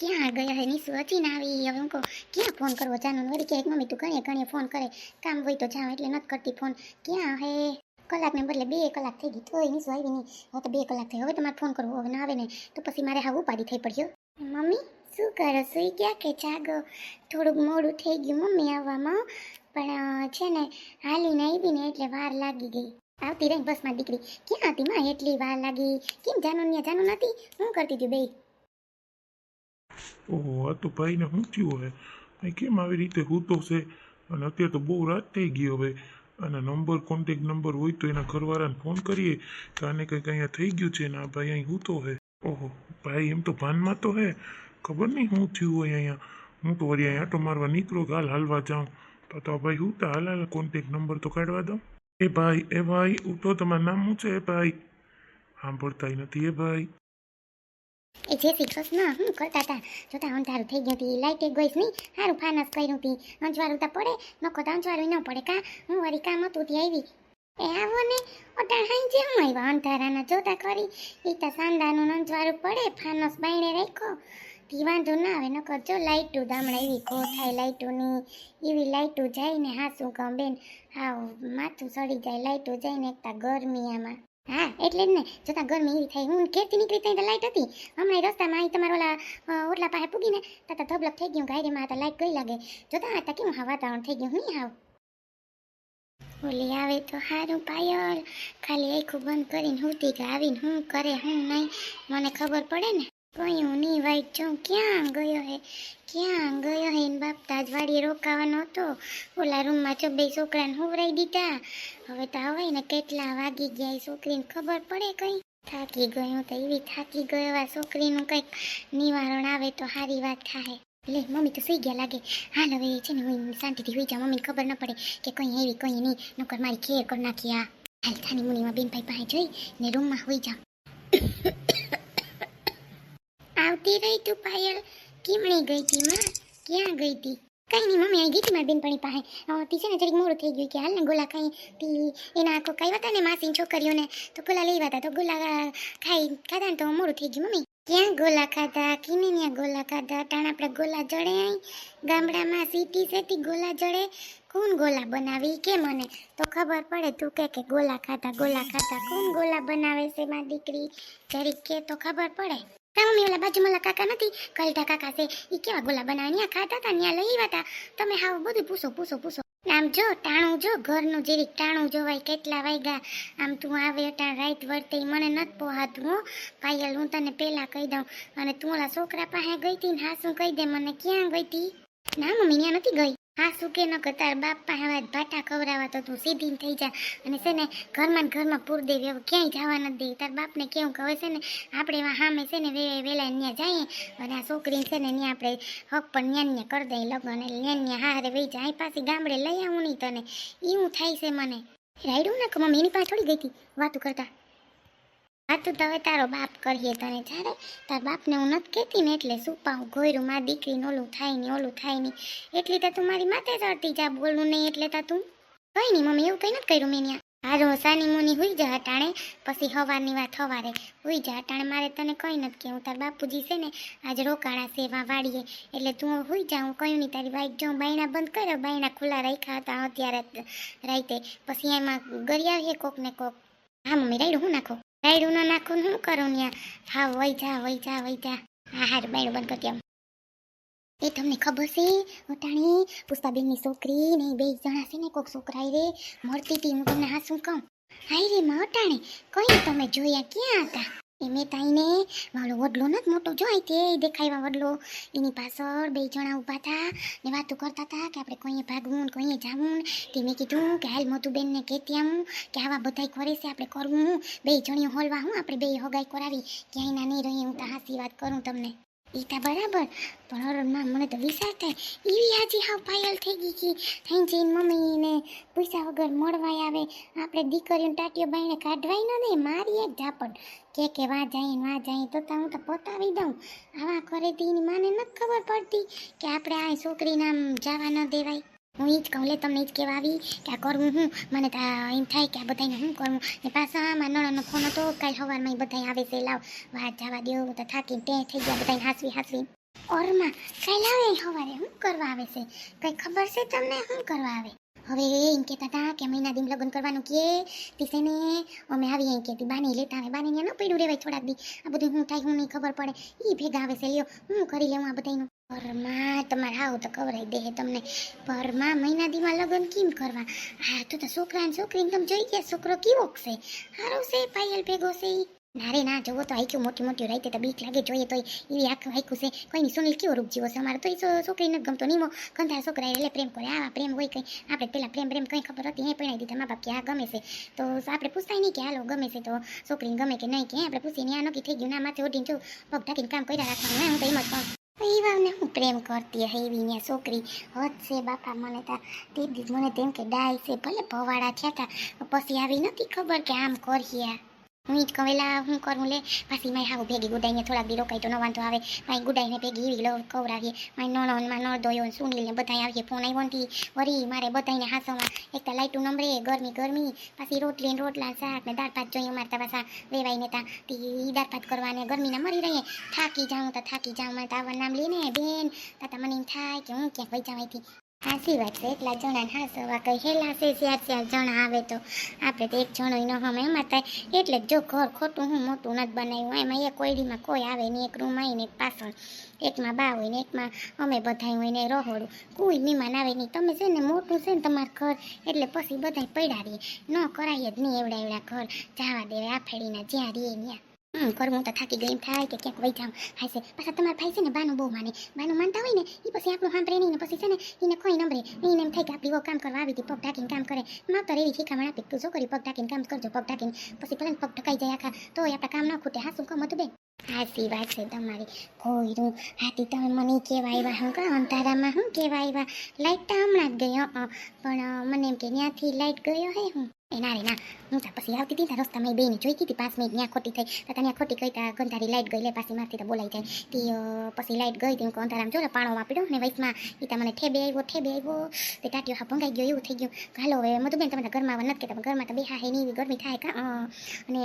ક્યાં ગયા હે નિશુ હતી ના આવી હવે હું કહું, ક્યાં ફોન કરવો? જાનું વળી કે મમ્મી, તું ઘણીએ ઘણીએ ફોન કરે. કામ હોય તો જાઉં એટલે નથી કરતી ફોન ક્યાં હે? કલાકને બદલે બે કલાક થઈ ગઈ. તોય નિશુ આવી નહીં. હવે તો બે કલાક થઈ હવે તમારે ફોન કરવો. હવે ના આવે ને. તો પછી મારે હા ઉપાડી થઈ પડ્યો મમ્મી, શું કરો? સુઈ ગયા કે જાગો? થોડુંક મોડું થઈ ગયું મમ્મી આવવામાં. પણ છે ને, હાલીને આવી ને એટલે વાર લાગી ગઈ. આવતી રહી બસમાં દીકરી. ક્યાં હતી માં? એટલી વાર લાગી. કેમ જાનું ને જાનું નથી હું કરતી હતી બે ઓહો આ તો ભાઈને શું થયું હવે અહીં કેમ આવી રીતે હૂતો છે અને અત્યારે તો બહુ રાત થઈ ગઈ હવે અને નંબર કોન્ટેક નંબર હોય તો એના ઘરવાળાને ફોન કરીએ કે આને કંઈક અહીંયા થઈ ગયું છે ને આ ભાઈ અહીં હૂતો હે ઓહો ભાઈ એમ તો ભાનમાં તો હે ખબર નહીં શું થયું હોય અહીંયા હું તો વળી અહીંયા આટો મારવા નીકળો હાલ હાલવા જાઉં તો તો ભાઈ હૂતા હાલ હાલ કોન્ટેક નંબર તો કાઢવા દઉં એ ભાઈ એ ભાઈ ઉઠો તમારું નામ શું છે એ ભાઈ સાંભળતાય નથી એ ભાઈ એ જે શ્રી કૃષ્ણ હું કરતા હતા જોતા અંધારું થઈ ગયું હતી એક ગઈશ નહીં સારું ફાનસ કર્યું હતી અંજવાળું તો પડે નકો તો અંજવાળું ન પડે. કા? હું વળી કામ હતું ત્યાં આવી. એ આવો ને ઓટા હાઈ જે હું આવ્યા? અંધારાના જોતા કરી એ તો સાંદાનું અંજવાળું પડે, ફાનસ બાયણે રાખ્યો. થી વાંધો ના આવે, નકર જો લાઈટું ગામડા એવી ઘો થાય લાઈટોની. એવી લાઈટું જાય ને હા શું કહું બેન. હા માથું સડી જાય, લાઈટું જાય ને એકતા ગરમી આમાં. હા, એટલે જ ને. જોતા ગરમી એવી થાય હું ઘેરથી નીકળી ત્યાં તો લાઈટ હતી. હમણાં રસ્તામાં અહીં તમારા ઓલા ઓટલા પાસે પૂગીને તાતા ધબલક થઈ ગયું, ગાડીમાં તો લાઇટ ગઈ લાગે. જોતા હતા કેવું હા વાતાવરણ થઈ ગયું નહીં આવ? ઓલી આવે તો સારું પાયલ. ખાલી આખું બંધ કરીને હુતી કે આવીને હું કરે, હું નહીં. મને ખબર પડે ને. કયું નહીં વાઈટ છું ક્યાં ગયો હે? ક્યાં ગયો હે? ને બાપ તાજવાડીએ રોકાવાનો હતો. ઓલા રૂમમાં જો બે છોકરાને હોવરાઈ દીધા. હવે તો હવે ને કેટલા વાગી ગયા છોકરીને ખબર પડે કઈ. થાકી ગયું તો એવી થાકી ગયો આ છોકરીનું કંઈક નિવારણ આવે તો સારી વાત થાય લે, મમ્મી તો સુઈ ગયા લાગે. હાલ હવે છે ને હું શાંતિથી હોઈ જાઉં. મમ્મીને ખબર ન પડે કે કંઈ આવી, કંઈ નહીં. નોકર મારી ખેર કરી નાખી આ. હાલ થાની મુનીમાં બેનભાઈ પાસે જોઈ ને રૂમમાં હોઈ જાઉં. આવતી રહી તું પાયલ. કેમણી ગઈ તી માં? ક્યાં ગઈ તી? કઈ નહીં મમ્મી અહીં ગઈ તી મારી બેનપણી પાસે. તી ને જરીક મોડું થઈ ગયું કે હાલ ને ગોલા ખાઈ તી. એના આખો કઈ હતા ને માસીની છોકરીઓને તો ગોલા લેવા હતા તો ગોલા ખાઈ ખાધા ને તો મોડું થઈ ગયું મમ્મી. ક્યાં ગોલા ખાધા? કીને ત્યાં ગોલા ખાધા? ટાણ આપણે ગોલા જડે અહીં ગામડામાં સીટી સેટી ગોલા જડે? કોણ ગોલા બનાવી? કે મને? તો ખબર પડે તું કે કે ગોલા ખાધા ગોલા ખાધા. કોણ ગોલા બનાવે છે, માં દીકરી? જરીક કે તો ખબર પડે. મમ્મી ઓલા બાજુમાં ઓલા કાકા નથી? કલટા કાકા છે. એ કેવા ગોલા બનાવે ત્યાં ખાતા હતા ત્યાં લઈ આવ્યા તમે હાવ બધું પૂછો પૂછો પૂછો. આમ જો, ટાણું જો, ઘરનું જેવી ટાણું જોવાય, કેટલા વાગ્યા આમ તું આવે ટાણ રાઈત વર્તે મને નથી પોહાતું, હો. પાયલ હું તને પહેલા કહી દઉં. અને તું ઓલા છોકરા પાસે ગઈ હતી ને હાસું કહી દે, મને ક્યાં ગઈ હતી ના, મમ્મી ત્યાં નથી ગઈ. હાસું સુકે ન કતાર તાર બાપ પાસે ભાટા ખવડાવવા તો તું સીધી થઈ જા. અને છે ને, ઘરમાં ઘરમાં પૂર દેવી હવે ક્યાંય જવા નથી તાર બાપને કેવું કહે છે ને, આપણે હામે છે ને વેલા ત્યાં જઈએ અને આ છોકરી છે ને ત્યાં આપણે હક પણ ન્યા ન્યા કરી દઈએ લગ્ન એટલે ન્યા ન્યા હારે વહી જાય. પાછી ગામડે લઈ આવું નહીં તને. એવું થાય છે મને. રાયડું ના મમ્મી, એની પાસે થોડી ગઈ હતી. વાતું કરતા. વાતું તો હવે તારો બાપ કરીએ તને જ્યારે. તાર બાપને હું નથી કહેતી ને એટલે સુપાવું ગોયરું મારી દીકરીને ઓલું થાય ને ઓલું થાય નહીં. એટલી તો તું મારી માથે ચડતી જા, બોલું નહીં એટલે તો તું કઈ નહીં, મમ્મી, એવું કઈ નથી કર્યું મેં હારો સાની મુની હુઈ જા હટાણે, પછી હવારની વાત હવારે હુઈ જા હટાણે, મારે તને કઈ નથી કહેવું. તાર બાપુજી છે ને આજ રોકાણા સેવા વાળીએ. એટલે તું હુઈ જા, હું કહ્યું નહીં, તારી વાઈટ જાઉં બાયણા બંધ કર્યો, બાયણા ખુલ્લા રાખ્યા હતા અત્યારે રાઈતે પછી એમાં ગરી આવીએ કોક ને કોક. હા, મમ્મી રાઈડ હું નાખો? રાયડું ના નાખું શું કરું ત્યાં હા વહી જા વહી જા વહી જા. હા, હાર, બાયડું બંધ કરી એ તમને ખબર છે ઓટાણી પુષ્પાબેનની છોકરી ને બે જણા છે ને કોક છોકરા રે મળતી હતી હું તમને હા શું કહું. હાય રે, માં ઓટાણે કઈ તમે જોયા ક્યાં હતા? એ મેં તાઈને મારો વડલો ન મોટો જોઈ તે દેખાયવા વડલો. એની પાછળ બે જણા ઊભા હતા ને વાતો કરતા હતા કે આપણે કોઈએ ભાગવું કોઈએ જાવું તે મેં કીધું કે હાલ મોતુબેનને કહેતી આવું કે આવા બધાય કરે છે, આપણે કરવું હું. બે જણીઓ હોલવા હું, આપણે બે હગાઈ કરાવી. ક્યાંય ના નહીં રહીએ, હું તો હાસી વાત કરું તમને. ઈ તો બરાબર. પણ હરણમાં મને તો વિચાર થાય એવી હાજી હા પાયલ થઈ ગઈ કે થઈ જઈને મમ્મીને પૈસા વગર મળવાય આવે. આપણે દીકરીઓને ટાટીઓ બાઈને કાઢવાય ન દે, મારી એક ઝાપડ કે કે વા જાય ને વા જાય, તો હું તો પતાવી દઉં. આવા કરે એની માને નથી ખબર પડતી કે આપણે આ છોકરીને આમ જવા ન દેવાય. હું એ જ કહું, લે તમને એ જ કહેવા આવી કે આ કરવું હું, મને એમ થાય કે આ બધાને હું કરવું ને પાછા આમાં નળનો ફોન હતો, કાલ સવારમાં એ બધા આવે છે, લાવ. વાત જવા દો તો થાકીને તે થઈ ગયા બધાને હાસવી હાસવી. ઓરમાં કાલ આવે સવારે શું કરવા આવે છે? કંઈ ખબર છે તમને શું કરવા આવે? હવે એમ કહેતા હતા કે મહિના દિન લગ્ન કરવાનું કે તીસે ને, અમે આવીએ એમ કહેતી, બાની લેતા આવે, બાની ન પડ્યું રેવાય થોડાક દી. આ બધું હું થાય હું નહીં ખબર પડે. એ ભેગા આવે છે, લ્યો, હું કરી લેવું આ બધાનું પરમાં, તમારે આવો તો કવરાઈ દે તમને. પરમાં મહિના દીમાં લગ્ન કેમ કરવા? હા તો તો છોકરા ને છોકરીને તમે જોઈ ગયા, છોકરો કેવો છે? હારો છે, પાયલ ભેગો છે નારે ના જોવો તો આઈક્યું મોટી મોટી રાઈતે તો બીક લાગે, જોઈએ તો એવી આખું આખું છે. કોઈની સુનિલ કેવો રૂપ જીવો છે? અમારે તો એ છોકરીને ગમતો. નીમો કંધાર છોકરા એટલે પ્રેમ કરે, આવા પ્રેમ હોય કંઈ. આપણે પેલા પ્રેમ પ્રેમ કંઈ ખબર હતી એ પરણાવી દીધા મા બાપ કે આ ગમે છે. તો આપણે પૂછતાય નહીં કે હાલો ગમે છે તો છોકરીને ગમે કે નહીં, કે આપણે પૂછીએ ને આ નક્કી થઈ ગયું ના માથે ઓઢીને જો પગ ઢાંકીને કામ કર્યા રાખવાનું, હું? તો એમ જ કહું એ વાવને હું પ્રેમ કરતી હે ને છોકરી. હદ છે બાપા, મને તા તે મને તેમ કે ડાય છે, ભલે ભવાડા થયા હતા પછી આવી નથી ખબર કે આમ કરીએ. હું કહું હું કરું લે. પાછી મારી હાવ ભેગી ગુડાઈને થોડાક દી રોકાય તો ન વાંધો આવે. મારી ગુડાઈને ભેગી એવી લો કવરાવીએ મારી નણંદમાં નળદોયો ને સુનીલને બધાય આવીએ, ફોન આવ્યો ને વરી મારે બધાને હાસોમાં એક તો લાઈટું નંબરે, ગરમી ગરમી. પાછી રોટલી રોટલા શાક ને દાળ ભાત જોઈએ મારે તા પાછા વેવાઈને તા. તી દાળ ભાત કરવાને ગરમીના મરી રહીએ. થાકી જાઉં તો થાકી જાઉં, મારે તાવર નામ લઈને બેન. તાતા મને એમ થાય કે હું ક્યાંક વહી જાઉં સાચી વાત છે. એટલા જણા ને હાસવા કઈ હેલા છે ચાર ચાર જણા આવે તો આપણે તો એક જણો ન હમે. એમાં થાય એટલે જ ઘર ખોટું હું મોટું નથી બનાવ્યું. એમાં એક કોયડીમાં કોઈ આવે ને એક રૂમ આવીને એક પાછળ, એકમાં બા હોય ને એકમાં અમે બધાય હોય ને રહોડું. કોઈ મહેમાન આવે નહીં. તમે છે ને મોટું છે ને તમારું ઘર, એટલે પછી બધાય પડ્યા રહીએ. ન કરાય જ નહીં એવડા એવડા ઘર. જવા દે આ ફેડીના જ્યાં રહીએ ત્યાં. હમ કરું હું તો થાકી ગઈ એમ થાય કે ક્યાંક વહી જાઉં હાય છે. પાછા તમારા ભાઈ છે ને બાનું બહુ માને. બાનું માનતા હોય ને એ પછી આપણું સાંભળે નહીં ને પછી છે ને એને કોઈ નંબરે એને એમ થાય કે આપણી કામ કરવા આવી હતી, પગ ઢાકીને કામ કરે. માવતર એવી શીખામણ આપી, તું છોકરી કરી પગ ઢાકીને કામ કરજો, પગ ઢાકીને. પછી ભલે પગ ઢકાઈ જાય આખા તો આપણા કામ ન ખૂટે. હા શું કહું હતું બેન? હાસી વાત છે તમારી. કોઈરું હાથી તમે મને કેવા આવ્યા હું કહો અંધારામાં હું કેવા આવ્યા લાઇટ તો હમણાં જ ગયો પણ મને એમ કે ત્યાંથી લાઇટ ગયો હે હું. એ ના. રે ના હું તો પછી આવતી હતી ત્યાં રસ્તામાં બેને જોઈ હતી પાંચ મિનિટ ત્યાં ખોટી થઈ. તો ત્યાં ખોટી ગઈ ત્યાં ગંધારી લાઈટ ગઈ લે, પાછી મારથી તો બોલાઈ જાય. તી પછી લાઈટ ગઈ તી હું કહું, અંધારામાં જો ને પાણોમાં પીડો. ને વૈસમાં એ મને ઠેબે આવ્યો ઠેબે આવ્યો તે ટાટીઓ હા ભંગાઈ ગયો, એવું થઈ ગયું. હાલો, હવે મધુબેન તમે ઘરમાં આવવા નથી કહેતા ઘરમાં તો બે હા નહીં એવી ગરમી થાય કા? અને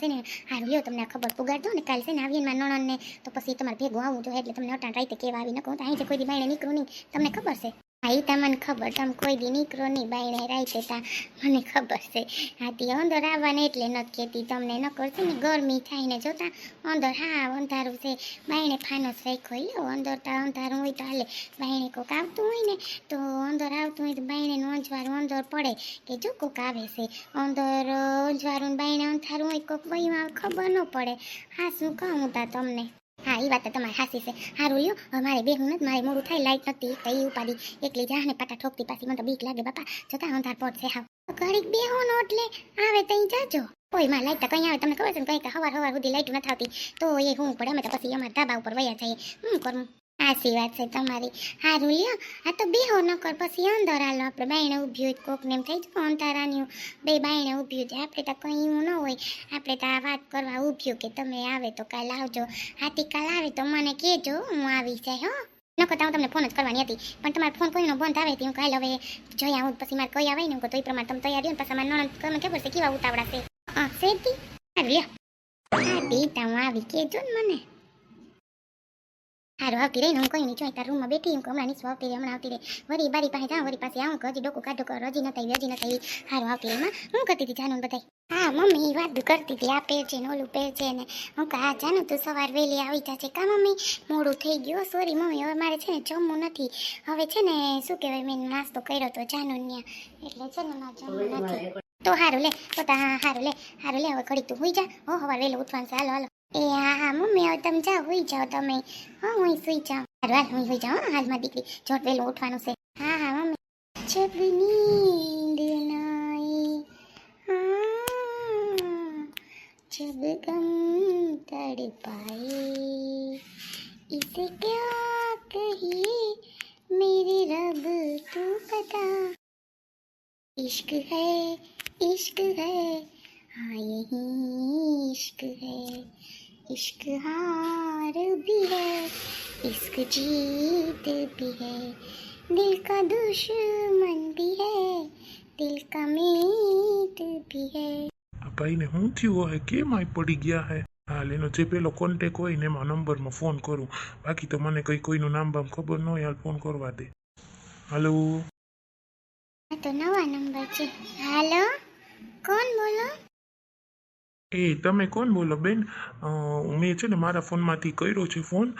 છે ને, હારું, લ્યો, તમને ખબર પુગાડજો ને, કાલે છે ને આવીને મારા નણંદને, તો પછી તમારે ભેગું આવું જોઈએ એટલે તમને અટાણ રાઈતે કેવા આવી ન કહું તો અહીં કોઈ દી બાયણે નીકળું નહીં. તમને ખબર છે? હા તમને ખબર તમે કોઈ દી નીકળો નહીં બાયણે રાતે તા મને ખબર છે. હાથી અંદર આવવાને એટલે નથી કહેતી તમને ન કરશે ને ગરમી થાય ને જોતા. અંદર હા, અંધારું છે. બાયણે ફાનસ રાખ્યો લ્યો અંદર તો અંધારું હોય તો હાલે. બાયણે કોક આવતું હોય ને, તો અંદર આવતું હોય તો બાયણેનું અંજવાળું અંદર પડે. કે જો કોક આવે છે. અંદર અંજવાળું બાયણે અંધારું હોય, કોક વહીમાં ખબર ન પડે. હા, શું કહું તા તમને? હા એ વાત તમારી હાસી છે. સારું લ્યો મારે બે હું નથી મારે મોડું થાય, લાઈટ નથી તો એ ઉપાડી. એકલી જા ને પાટા ઠોકતી પાછી, મને તો બીક લાગે બાપા. જતા અંધાર પડશે હા ઘડીક બે હો નો એટલે આવે તઈ જાજો. કોઈ માં લાઈટ તો કઈ આવે, તમને ખબર છે ને, કઈ હવાર હવાર સુધી લાઈટ નથી આવતી. તો એ હું પડે, અમે તો પછી અમારા ધાબા ઉપર વયા જઈએ. હું કરું? હાસી વાત છે તમારી. સારું લ્યો. આ તો બેહો નકર કર પછી અંદર હાલો. આપણે બાયણે ઊભી હોય કોકને એમ થઈ જાય અંધારાની બે બાયણે ઊભી હોય આપણે તો કંઈ એવું ન હોય. આપણે તો આ વાત કરવા ઊભ્યું કે તમે આવે તો કાલ આવજો. હાથી કાલ આવે તો મને કહેજો, હું આવી જાય, હો. નકો તો હું તમને ફોન જ કરવાની હતી. પણ તમારો ફોન કોઈનો બંધ આવે હું કાલ હવે જોઈ આવું, પછી મારે કઈ આવે ને તો એ પ્રમાણે તમે તૈયારી ને, પાછા મારા નણંદ તમને ખબર છે કેવા ઉતાવળા છે. હા શેતી લ્યો. હા દીતા હું આવી કહેજો ને મને. હારું, આવતી રહી ને હું કોઈ નહીં, જોઈ તાર રૂમમાં બેઠી હું હમણાં નીચે આવતી રહી, હમણાં આવતી રહી. વરી બારી પાસે જાઉં વરી પાસે આવું હજી ડોકું કાઢો કર આવી હજી નથી આવી હારું, આવતી રહી હું કરતી હતી જાનું બધા હા, મમ્મી, વાત કરતી હતી, આ પેર છે ને ઓલું પેર છે ને. હું કહા જાનું, તું સવાર વહેલી આવી જાશે કા, મમ્મી? મોડું થઈ ગયું સોરી મમ્મી, હવે મારે છે ને જમવું નથી. હવે છે ને, શું કહેવાય, મેં નાસ્તો કર્યો તો જાનું ત્યાં. એટલે છે ને, મારે જમવું નથી. તો હારું, લે, તો હારું, લે હારું, લે, હવે ઘડી તું હોઈ જા. હો, હવાર વહેલું ઉઠવાનું છે, હાલો હાલો. એ હા હા મમ્મી હવે તમે જાઓ હુઈ જાઓ તમે હા હું સુઈ જાઉં હારું હાલ હું સુઈ જાઉં હો, હાલમાં દીકરી જોટ વહેલું ઉઠવાનું છે હા હા મમ્મી જબ નીંદ નાઈ हाँ, जब गम तड़पाए इसे क्या कहिए मेरे रब तू बता इश्क है इश्क है हाँ यही इश्क है इश्क हार भी है इश्क जीत भी है दिल का दुश्मन भी है दिल का मीत भी है આ ભાઈને શું થયું હે કેમ આય પડી ગયા હે હાલ એનો જે પેલો કોન્ટેક હોય ને એમાં નંબરમાં ફોન કરું બાકી તો મને કંઈ કોઈનું નામ બામ ખબર ન હોય હાલ ફોન કરવા દે હાલો આ તો નવા નંબર છે હાલો કોણ બોલો એ તમે કોણ બોલો? બેન મેં છે ને મારા ફોનમાંથી કર્યો છે ફોન.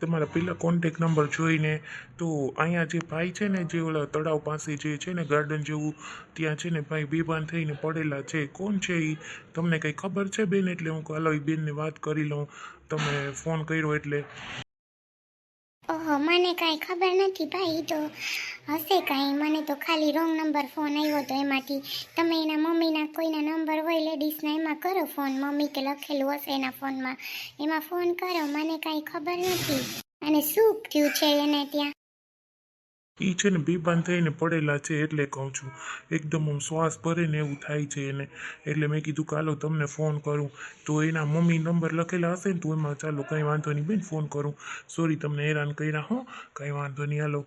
તમારા પેલા કોન્ટેક નંબર જોઈને તો અહીંયા જે ભાઈ છે ને, જે ઓલા તળાવ પાસે જે છે ને ગાર્ડન જેવું, ત્યાં છે ને ભાઈ બેભાન થઈને પડેલા છે. કોણ છે એ તમને કંઈ ખબર છે બેન? એટલે હું કાલો એ બેનને વાત કરી લઉં. તમે ફોન કર્યો એટલે. મને કાંઈ ખબર નથી ભાઈ, તો હશે કાંઈ? મને તો ખાલી રોંગ નંબર ફોન આવ્યો તો એમાંથી તમે એના મમ્મીના કોઈના નંબર હોય લેડીઝના, એમાં કરો ફોન. મમ્મી કે લખેલું હશે એના ફોનમાં. એમાં ફોન કરો, મને કાંઈ ખબર નથી. અને શું થયું છે એને ત્યાં? એ છે ને બેભાન થઈને પડેલા છે એટલે કહું છું. એકદમ આમ શ્વાસ ભરે ને એવું થાય છે એને. એટલે મેં કીધું, કાલો તમને ફોન કરું. તો એના મમ્મી નંબર લખેલા હશે ને તો એમાં ચાલો કંઈ વાંધો નહીં બેન ફોન કરું. સોરી તમને હેરાન કર્યા, હો. કંઈ વાંધો નહીં, હાલો.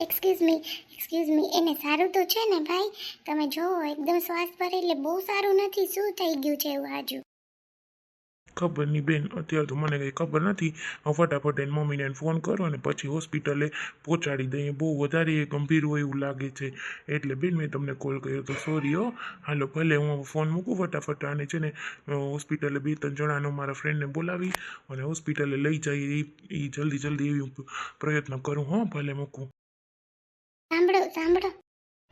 એક્સક્યુઝ મી એક્સક્યુઝ મી એને સારું તો છે ને ભાઈ? તમે જોવો, એકદમ શ્વાસ ભરે એટલે બહુ સારું નથી. શું થઈ ગયું છે એવું આજુ? ખબર નહીં બેન, અત્યારે તો મને કંઈ ખબર નથી. હું ફટાફટ એને મમ્મીને ફોન કરો અને પછી હોસ્પિટલે પહોંચાડી દઈએ. બહુ વધારે એ ગંભીર હોય એવું લાગે છે. એટલે બેન, મેં તમને કોલ કર્યો તો સોરી હો. હાલો, ભલે હું ફોન મૂકું ફટાફટ અને છે ને હોસ્પિટલે બે ત્રણ જણાનો મારા ફ્રેન્ડને બોલાવી અને હોસ્પિટલે લઈ જઈએ એ જલ્દી જલ્દી એવી પ્રયત્ન કરું. હો, ભલે મૂકું. સાંભળો સાંભળો.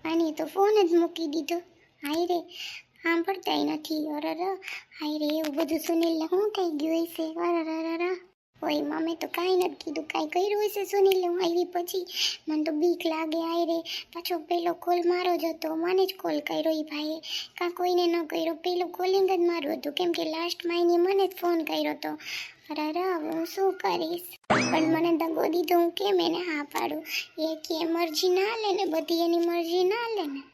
અને તો ફોન જ મૂકી દીધો. હાય રે. સાંભળતાય નથી. અરર હાય રે, એવું બધું સુનિલને શું થઈ ગયું હશે? અરર ઓય મમ્મી તો કાંઈ નથી કીધું. કાંઈ કર્યું હશે સુનિલે હું આવી પછી? મને તો બીક લાગે, હાય રે. પાછો પેલો કોલ મારો જ હતો. મને જ કોલ કર્યો એ ભાઈએ. કાં કોઈને ન કર્યો. પેલો કોલિંગ જ મારું હતું. કેમ કે લાસ્ટમાં એને મને જ ફોન કર્યો હતો. અરે હું શું કરીશ? પણ મને દગો દીધો. હું કેમ એને હા પાડું? એ કે મરજી ના લે ને બધી, એની મરજી ના લે ને.